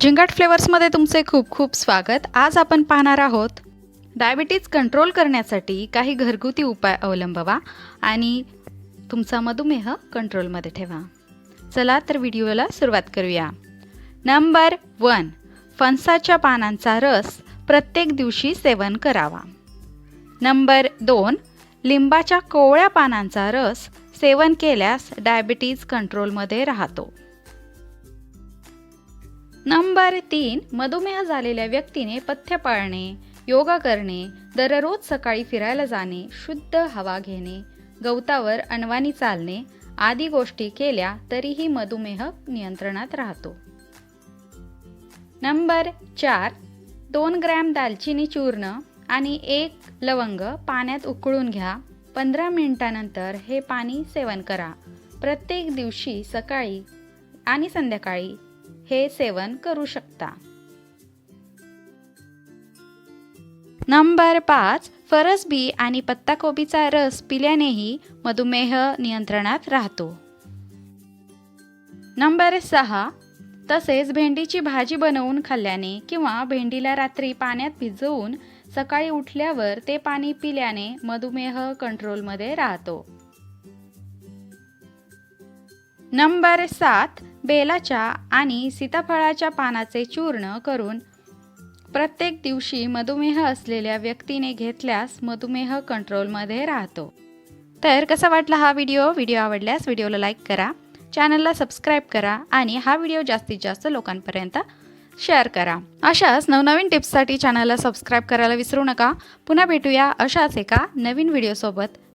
जिंगाट फ्लेवर्समध्ये तुमचे खूप खूप स्वागत. आज आपण पाहणार आहोत डायबिटीज कंट्रोल करण्यासाठी काही घरगुती उपाय अवलंबवा आणि तुमचा मधुमेह कंट्रोलमध्ये ठेवा. चला तर व्हिडिओला सुरुवात करूया. नंबर वन फणसाच्या पानांचा रस प्रत्येक दिवशी सेवन करावा. नंबर दोन लिंबाच्या कोवळ्या पानांचा रस सेवन केल्यास डायबिटीज कंट्रोलमध्ये राहतो. नंबर तीन मधुमेह झालेल्या व्यक्तीने पथ्य पाळणे योगा करणे दररोज सकाळी फिरायला जाणे शुद्ध हवा घेणे गवतावर अणवानी चालणे आदी गोष्टी केल्या तरीही मधुमेह नियंत्रणात राहतो. नंबर चार दोन ग्रॅम दालचिनी चूर्ण आणि एक लवंग पाण्यात उकळून घ्या. पंधरा मिनिटानंतर हे पाणी सेवन करा. प्रत्येक दिवशी सकाळी आणि संध्याकाळी हे सेवन करू शकता. नंबर पाच फरसबी आणि पत्ताकोबीचा रस पिल्यानेही मधुमेह नियंत्रणात राहतो. नंबर सहा तसेच भेंडीची भाजी बनवून खाल्ल्याने किंवा भेंडीला रात्री पाण्यात भिजवून सकाळी उठल्यावर ते पाणी पिल्याने मधुमेह कंट्रोलमध्ये राहतो. नंबर सात बेलाच्या आणि सीताफळाच्या पानाचे चूर्ण करून प्रत्येक दिवशी मधुमेह असलेल्या व्यक्तीने घेतल्यास मधुमेह कंट्रोलमध्ये राहतो. तर कसा वाटला हा व्हिडिओ? व्हिडिओ आवडल्यास व्हिडिओला लाईक करा चॅनलला सबस्क्राईब करा आणि हा व्हिडिओ जास्तीत जास्त लोकांपर्यंत शेअर करा. अशाच नवनवीन टिप्ससाठी चॅनलला सबस्क्राईब करायला विसरू नका. पुन्हा भेटूया अशाच एका नवीन व्हिडिओसोबत.